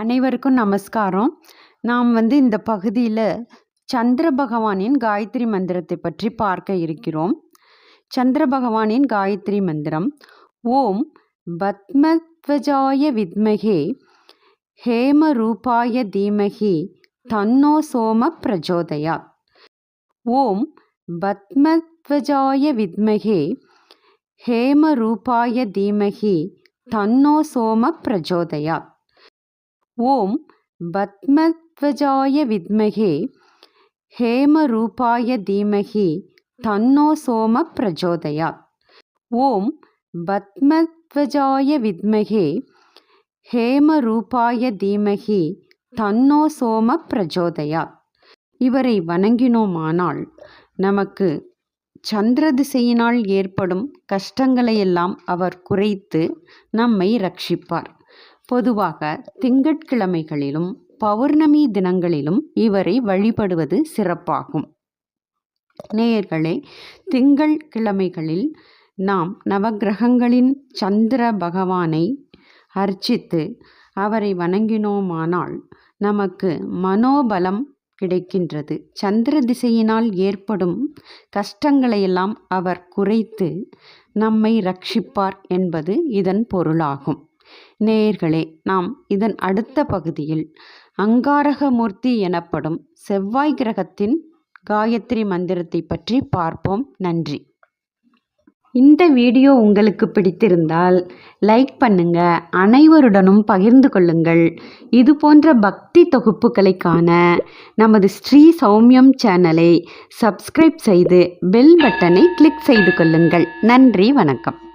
அனைவருக்கும் நமஸ்காரம். நாம் வந்து இந்த பகுதியில் சந்திர பகவானின் காயத்ரி மந்திரத்தை பற்றி பார்க்க இருக்கிறோம். சந்திர பகவானின் காயத்ரி மந்திரம் ஓம் பத்மத்வஜாய வித்மகே ஹேமரூபாய தீமகி தன்னோ சோம பிரஜோதயா. ஓம் பத்மத்வஜாய வித்மகே ஹேமரூபாய தீமகி தன்னோ சோம பிரஜோதயா. ஓம் பத்மத்வஜாய வித்மகே ஹேமரூபாய தீமகி தன்னோ சோம பிரஜோதயா ஓம் பத்மத்வஜாய வித்மகே ஹேமரூபாய தீமகி தன்னோ சோம பிரஜோதயா இவரை வணங்கினோமானால் நமக்கு சந்திர திசையினால் ஏற்படும் கஷ்டங்களையெல்லாம் அவர் குறைத்து நம்மை ரட்சிப்பார். பொதுவாக திங்கட்கிழமைகளிலும் பௌர்ணமி தினங்களிலும் இவரை வழிபடுவது சிறப்பாகும். நேயர்களே திங்கள் கிழமைகளில் நாம் நவக்கிரகங்களின் சந்திர பகவானை அர்ச்சித்து அவரை வணங்கினோமானால் நமக்கு மனோபலம் கிடைக்கின்றது. சந்திர திசையினால் ஏற்படும் கஷ்டங்களையெல்லாம் அவர் குறைத்து நம்மை ரட்சிப்பார் என்பது இதன் பொருளாகும். நேயர்களே நாம் இதன் அடுத்த பகுதியில் அங்காரகமூர்த்தி எனப்படும் செவ்வாய் கிரகத்தின் காயத்ரி மந்திரத்தை பற்றி பார்ப்போம். நன்றி. இந்த வீடியோ உங்களுக்கு பிடித்திருந்தால் லைக் பண்ணுங்க அனைவருடனும் பகிர்ந்து கொள்ளுங்கள். இது போன்ற பக்தி தொகுப்புகளை காண நமது ஸ்ரீ சௌமியம் சேனலை சப்ஸ்கிரைப் செய்து பெல் பட்டனை கிளிக் செய்து கொள்ளுங்கள். நன்றி வணக்கம்.